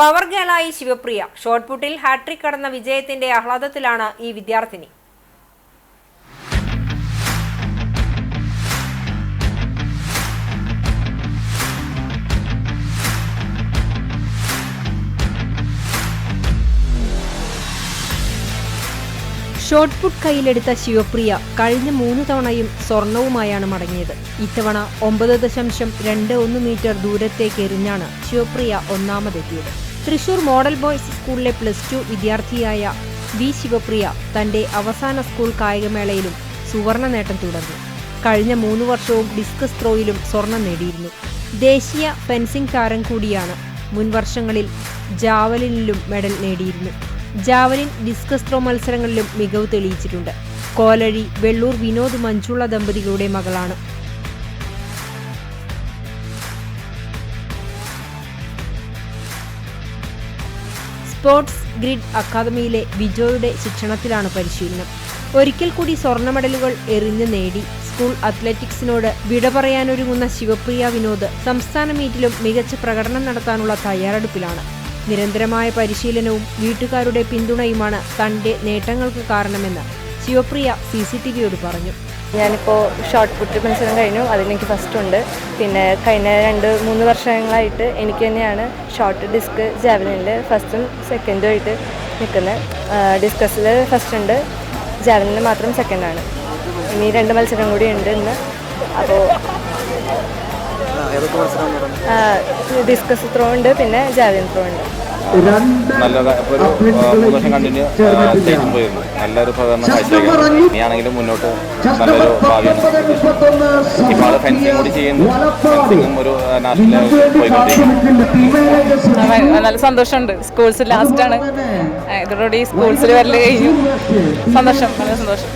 Power ഗേളായി Shivapriya. Shot പുട്ടിൽ hattrick കടന്ന വിജയത്തിന്റെ ആഹ്ലാദത്തിലാണ് ഈ വിദ്യാർത്ഥിനി. ഷോർട്ട് പുട്ട് കയ്യിലെടുത്ത ശിവപ്രിയ കഴിഞ്ഞ മൂന്ന് തവണയും സ്വർണവുമായാണ് മടങ്ങിയത്. ഇത്തവണ ഒമ്പത് ദശാംശം രണ്ട് ഒന്ന് മീറ്റർ ദൂരത്തേക്ക് എറിഞ്ഞാണ് ശിവപ്രിയ ഒന്നാമതെത്തിയത്. തൃശൂർ മോഡൽ ബോയ്സ് സ്കൂളിലെ പ്ലസ് ടു വിദ്യാർത്ഥിയായ വി ശിവപ്രിയ തന്റെ അവസാന സ്കൂൾ കായികമേളയിലും സുവർണ നേട്ടം തുടർന്നു. കഴിഞ്ഞ മൂന്ന് വർഷവും ഡിസ്കസ് ത്രോയിലും സ്വർണം നേടിയിരുന്നു. ദേശീയ ഫെൻസിംഗ് താരം കൂടിയാണ് മുൻ വർഷങ്ങളിൽ ജാവലിനിലും മെഡൽ നേടിയിരുന്നു. ജാവലിൻ ഡിസ്കസ് ത്രോ മത്സരങ്ങളിലും മികവ് തെളിയിച്ചിട്ടുണ്ട്. കോലഴി വെള്ളൂർ വിനോദ് മഞ്ജുള ദമ്പതികളുടെ മകളാണ് സ്പോർട്സ് ഗ്രിഡ് അക്കാദമിയിലെ ബിജോയുടെ ശിക്ഷണത്തിലാണ് പരിശീലനം. ഒരിക്കൽ കൂടി സ്വർണ മെഡലുകൾ എറിഞ്ഞു നേടി. സ്കൂൾ അത്ലറ്റിക്സിനോട് വിട പറയാനൊരുങ്ങുന്ന ശിവപ്രിയ വിനോദ് സംസ്ഥാന മീറ്റിലും മികച്ച പ്രകടനം നടത്താനുള്ള തയ്യാറെടുപ്പിലാണ്. നിരന്തരമായ പരിശീലനവും വീട്ടുകാരുടെ പിന്തുണയുമാണ് തന്റെ നേട്ടങ്ങൾക്ക് കാരണമെന്ന് ശിവപ്രിയ സി സി ടി വിയോട് പറഞ്ഞു. ഞാനിപ്പോൾ ഷോർട്ട് പുട്ട് മത്സരം കഴിഞ്ഞു. അതിലെനിക്ക് ഫസ്റ്റ് ഉണ്ട്. പിന്നെ കഴിഞ്ഞ രണ്ട് മൂന്ന് വർഷങ്ങളായിട്ട് എനിക്ക് തന്നെയാണ് ഷോർട്ട് ഡിസ്ക് ജാവലിനിൽ ഫസ്റ്റും സെക്കൻഡും ആയിട്ട് നിൽക്കുന്നത് ഡിസ്കസിൽ ഫസ്റ്റ് ഉണ്ട്. ജാവലിനിൽ മാത്രം സെക്കൻഡാണ് ഇനി രണ്ട് മത്സരം കൂടി ഉണ്ട് ഇന്ന്. അപ്പോൾ ഡിസ്കസ് ത്രോ ഉണ്ട് പിന്നെ ജാവലിൻ ത്രോ ഉണ്ട്. നല്ല ഒരു ആ, മൂന്ന് വർഷം കണ്ടിന്യൂ സ്റ്റേറ്റും പോയിരുന്നു. നല്ലൊരു കാഴ്ചവെക്കാം ഇനിയാണെങ്കിലും മുന്നോട്ട് നല്ലൊരു ഭാവിയാണ് ഇപ്പോൾ ആൾ ഫെൻസിങ് കൂടി ചെയ്യുന്നു. ഫെൻസിങ്ങും ഒരു നാഷണൽ ലെവലിൽ പോയിക്കൊണ്ടിരിക്കുന്നു. നല്ല സന്തോഷമുണ്ട്. സ്കൂൾസ് ലാസ്റ്റ് ആണ്. ഇതോടുകൂടി സ്കൂൾസിൽ വരൽ കഴിഞ്ഞു. സന്തോഷം നല്ല സന്തോഷം.